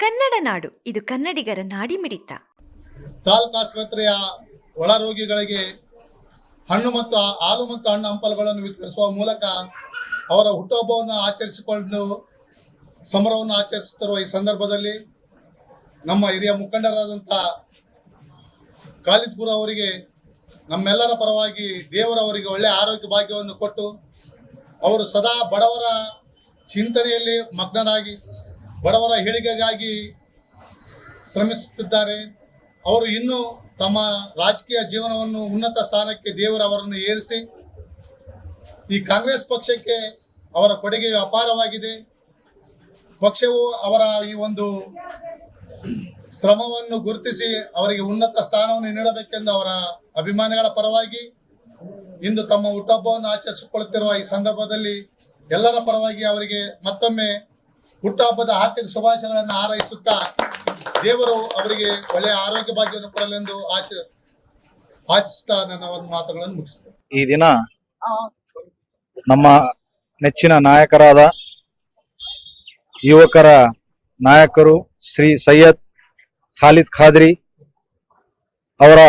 ಕನ್ನಡ ನಾಡು, ಇದು ಕನ್ನಡಿಗರ ನಾಡಿಮಿಡಿತ. ತಾಲೂಕು ಆಸ್ಪತ್ರೆಯ ಒಳ ರೋಗಿಗಳಿಗೆ ಹಣ್ಣು ಮತ್ತು ಹಾಲು ಮತ್ತು ಹಣ್ಣು ಹಂಪಲುಗಳನ್ನು ವಿತರಿಸುವ ಮೂಲಕ ಅವರ ಹುಟ್ಟುಹಬ್ಬವನ್ನು ಆಚರಿಸಿಕೊಂಡು ಸಮರವನ್ನು ಆಚರಿಸುತ್ತಿರುವ ಈ ಸಂದರ್ಭದಲ್ಲಿ ನಮ್ಮ ಹಿರಿಯ ಮುಖಂಡರಾದಂಥ ಖಾಲಿದ್ಪುರ ಅವರಿಗೆ, ನಮ್ಮೆಲ್ಲರ ಪರವಾಗಿ ದೇವರವರಿಗೆ ಒಳ್ಳೆಯ ಆರೋಗ್ಯ ಭಾಗ್ಯವನ್ನು ಕೊಟ್ಟು ಅವರು ಸದಾ ಬಡವರ ಚಿಂತನೆಯಲ್ಲಿ ಮಗ್ನರಾಗಿ ಬಡವರ ಹೇಳಿಕೆಗಾಗಿ ಶ್ರಮಿಸುತ್ತಿದ್ದಾರೆ. ಅವರು ಇನ್ನೂ ತಮ್ಮ ರಾಜಕೀಯ ಜೀವನವನ್ನು ಉನ್ನತ ಸ್ಥಾನಕ್ಕೆ ದೇವರು ಅವರನ್ನು ಏರಿಸಿ, ಈ ಕಾಂಗ್ರೆಸ್ ಪಕ್ಷಕ್ಕೆ ಅವರ ಕೊಡುಗೆ ಅಪಾರವಾಗಿದೆ. ಪಕ್ಷವು ಅವರ ಈ ಒಂದು ಶ್ರಮವನ್ನು ಗುರುತಿಸಿ ಅವರಿಗೆ ಉನ್ನತ ಸ್ಥಾನವನ್ನು ನೀಡಬೇಕೆಂದು ಅವರ ಅಭಿಮಾನಿಗಳ ಪರವಾಗಿ ಇಂದು ತಮ್ಮ ಹುಟ್ಟಹಬ್ಬವನ್ನು ಆಚರಿಸಿಕೊಳ್ಳುತ್ತಿರುವ ಈ ಸಂದರ್ಭದಲ್ಲಿ ಎಲ್ಲರ ಪರವಾಗಿ ಅವರಿಗೆ ಮತ್ತೊಮ್ಮೆ ಹುಟ್ಟುಹಬ್ಬದ ಆರ್ಥಿಕ ಶುಭಾಶಯಗಳನ್ನು ಹಾರೈಸುತ್ತಾ ದೇವರು ಅವರಿಗೆ ಒಳ್ಳೆಯ ಆರೋಗ್ಯ ಭಾಗ್ಯವನ್ನು ಕೊಡಲೆಂದು ಆಶ ಆಚಿಸ್ತಾ ನನ್ನ ಒಂದು ಮಾತುಗಳನ್ನು ಮುಗಿಸ್ತೇನೆ. ಈ ದಿನ ನಮ್ಮ ನೆಚ್ಚಿನ ನಾಯಕರಾದ ಯುವಕರ ನಾಯಕರು ಶ್ರೀ ಸೈಯದ್ ಖಾಲಿದ್ ಖಾದ್ರಿ ಅವರ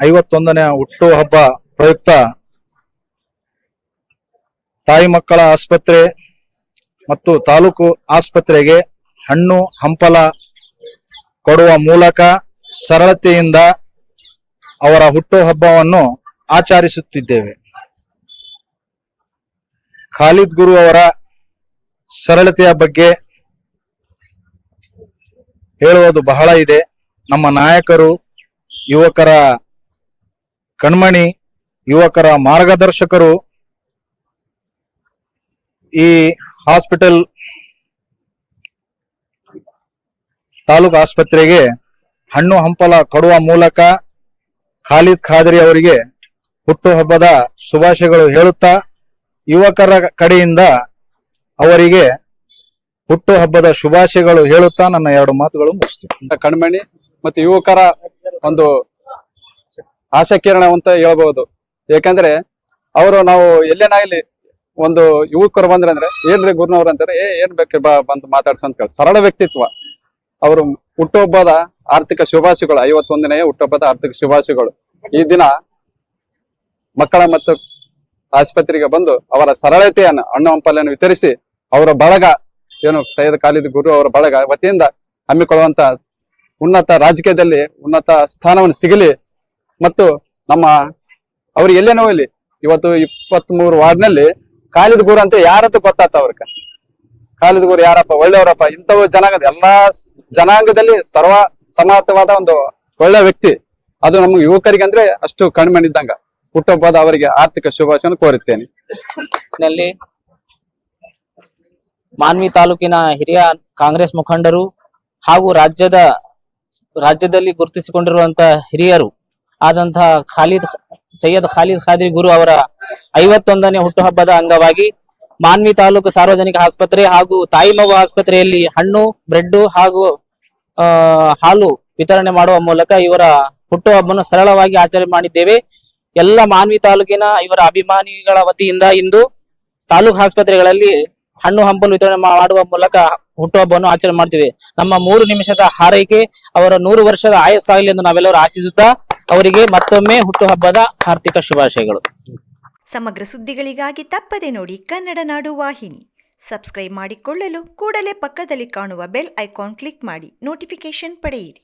ಐವತ್ತೊಂದನೇ ಹುಟ್ಟುಹಬ್ಬ ಪ್ರಯುಕ್ತ ತಾಯಿ ಮಕ್ಕಳ ಆಸ್ಪತ್ರೆ ಮತ್ತು ತಾಲೂಕು ಆಸ್ಪತ್ರೆಗೆ ಹಣ್ಣು ಹಂಪಲ ಕೊಡುವ ಮೂಲಕ ಸರಳತೆಯಿಂದ ಅವರ ಹುಟ್ಟುಹಬ್ಬವನ್ನು ಆಚರಿಸುತ್ತಿದ್ದೇವೆ. ಖಾಲಿದ್ ಗುರು ಅವರ ಸರಳತೆಯ ಬಗ್ಗೆ ಹೇಳುವುದು ಬಹಳ ಇದೆ. ನಮ್ಮ ನಾಯಕರು, ಯುವಕರ ಕಣ್ಮಣಿ, ಯುವಕರ ಮಾರ್ಗದರ್ಶಕರು ಈ ಹಾಸ್ಪಿಟಲ್ ತಾಲೂಕು ಆಸ್ಪತ್ರೆಗೆ ಹಣ್ಣು ಹಂಪಲ ಕೊಡುವ ಮೂಲಕ ಖಾಲಿದ್ ಖಾದ್ರಿ ಅವರಿಗೆ ಹುಟ್ಟುಹಬ್ಬದ ಶುಭಾಶಯಗಳು ಹೇಳುತ್ತಾ, ಯುವಕರ ಕಡೆಯಿಂದ ಅವರಿಗೆ ಹುಟ್ಟುಹಬ್ಬದ ಶುಭಾಶಯಗಳು ಹೇಳುತ್ತಾ ನನ್ನ ಎರಡು ಮಾತುಗಳು ಮುಗಿಸ್ತೀನಿ. ಕಣ್ಮಣಿ ಮತ್ತು ಯುವಕರ ಒಂದು ಆಸಕ್ತಿರಣ ಅಂತ ಹೇಳ್ಬಹುದು ಯಾಕಂದ್ರೆ ಅವರು ನಾವು ಎಲ್ಲೇನಾಗ್ಲಿ ಒಂದು ಯುವಕರು ಬಂದ್ರೆ ಅಂದ್ರೆ, ಏನ್ರಿ ಗುರುನವ್ರ ಅಂತಾರೆ, ಏ, ಏನ್ ಬೇಕು ಬಾ, ಬಂದು ಮಾತಾಡ್ಸ ಅಂತ ಹೇಳಿ ಸರಳ ವ್ಯಕ್ತಿತ್ವ. ಅವರು ಹುಟ್ಟುಹಬ್ಬದ ಆರ್ಥಿಕ ಶುಭಾಶಯಗಳು ಐವತ್ತೊಂದನೇ ಹುಟ್ಟುಹಬ್ಬದ ಆರ್ಥಿಕ ಶುಭಾಶಯಗಳು. ಈ ದಿನ ಮಕ್ಕಳ ಮತ್ತು ಆಸ್ಪತ್ರೆಗೆ ಬಂದು ಅವರ ಸರಳತೆಯನ್ನು, ಹಣ್ಣು ಹಂಪಲನ್ನು ವಿತರಿಸಿ ಅವರ ಬಳಗ, ಏನು ಸೈಯದ್ ಖಾಲಿದ್ ಗುರು ಅವರ ಬಳಗ ವತಿಯಿಂದ ಹಮ್ಮಿಕೊಳ್ಳುವಂತ ಉನ್ನತ ರಾಜಕೀಯದಲ್ಲಿ ಉನ್ನತ ಸ್ಥಾನವನ್ನು ಸಿಗಲಿ. ಮತ್ತು ನಮ್ಮ, ಅವರು ಎಲ್ಲೇನೋ ಇಲ್ಲಿ ಇವತ್ತು ಇಪ್ಪತ್ತ್ ಮೂರು ವಾರ್ಡ್ನಲ್ಲಿ ಖಾಲಿದ್ ಗುರು ಅಂತ ಯಾರತ್ತು ಗೊತ್ತಾತ ಅವ್ರಕ ಖಾಲಿದ್ ಗುರು ಯಾರಪ್ಪ? ಒಳ್ಳೆಯವರಪ್ಪ? ಇಂಥವು ಜನಾಂಗದ ಎಲ್ಲಾ ಜನಾಂಗದಲ್ಲಿ ಸರ್ವ ಸಮಾತವಾದ ಒಂದು ಒಳ್ಳೆ ವ್ಯಕ್ತಿ. ಅದು ನಮ್ಗೆ ಯುವಕರಿಗೆ ಅಂದ್ರೆ ಅಷ್ಟು ಕಣ್ಮಣಿದ್ದಂಗ ಹುಟ್ಟುಹಬ್ಬದ ಅವರಿಗೆ ಆರ್ಥಿಕ ಶುಭಾಶಯ ಕೋರುತ್ತೇನೆ. ಮಾನ್ವಿ ತಾಲೂಕಿನ ಹಿರಿಯ ಕಾಂಗ್ರೆಸ್ ಮುಖಂಡರು ಹಾಗೂ ರಾಜ್ಯದ, ರಾಜ್ಯದಲ್ಲಿ ಗುರುತಿಸಿಕೊಂಡಿರುವಂತಹ ಹಿರಿಯರು ಆದಂತಹ ಖಾಲಿದ್ ಸೈಯದ್ ಖಾಲಿದ್ ಖಾದ್ರಿ ಗುರು ಅವರ ಐವತ್ತೊಂದನೇ ಹುಟ್ಟುಹಬ್ಬದ ಅಂಗವಾಗಿ ಮಾನ್ವಿ ತಾಲೂಕು ಸಾರ್ವಜನಿಕ ಆಸ್ಪತ್ರೆ ಹಾಗೂ ತಾಯಿ ಮಗು ಆಸ್ಪತ್ರೆಯಲ್ಲಿ ಹಣ್ಣು ಬ್ರೆಡ್ ಹಾಗೂ ಹಾಲು ವಿತರಣೆ ಮಾಡುವ ಮೂಲಕ ಇವರ ಹುಟ್ಟುಹಬ್ಬವನ್ನು ಸರಳವಾಗಿ ಆಚರಣೆ ಮಾಡಿದ್ದೇವೆ. ಎಲ್ಲ ಮಾನ್ವಿ ತಾಲೂಕಿನ ಇವರ ಅಭಿಮಾನಿಗಳ ವತಿಯಿಂದ ಇಂದು ತಾಲೂಕು ಆಸ್ಪತ್ರೆಗಳಲ್ಲಿ ಹಣ್ಣು ಹಂಪಲು ವಿತರಣೆ ಮಾಡುವ ಮೂಲಕ ಹುಟ್ಟುಹಬ್ಬವನ್ನು ಆಚರಣೆ ಮಾಡ್ತೀವಿ. ನಮ್ಮ ಮೂರು ನಿಮಿಷದ ಹಾರೈಕೆ ಅವರ ನೂರು ವರ್ಷದ ಆಯಸ್ಸಾಗಲಿ ಎಂದು ನಾವೆಲ್ಲರೂ ಆಶಿಸುತ್ತಾ ಅವರಿಗೆ ಮತ್ತೊಮ್ಮೆ ಹುಟ್ಟುಹಬ್ಬದ ಆರ್ಥಿಕ ಶುಭಾಶಯಗಳು. ಸಮಗ್ರ ಸುದ್ದಿಗಳಿಗಾಗಿ ತಪ್ಪದೆ ನೋಡಿ ಕನ್ನಡ ನಾಡು ವಾಹಿನಿ. ಸಬ್ಸ್ಕ್ರೈಬ್ ಮಾಡಿಕೊಳ್ಳಲು ಕೂಡಲೇ ಪಕ್ಕದಲ್ಲಿ ಕಾಣುವ ಬೆಲ್ ಐಕಾನ್ ಕ್ಲಿಕ್ ಮಾಡಿ. ನೋಟಿಫಿಕೇಶನ್ ಪಡೆಯಿರಿ.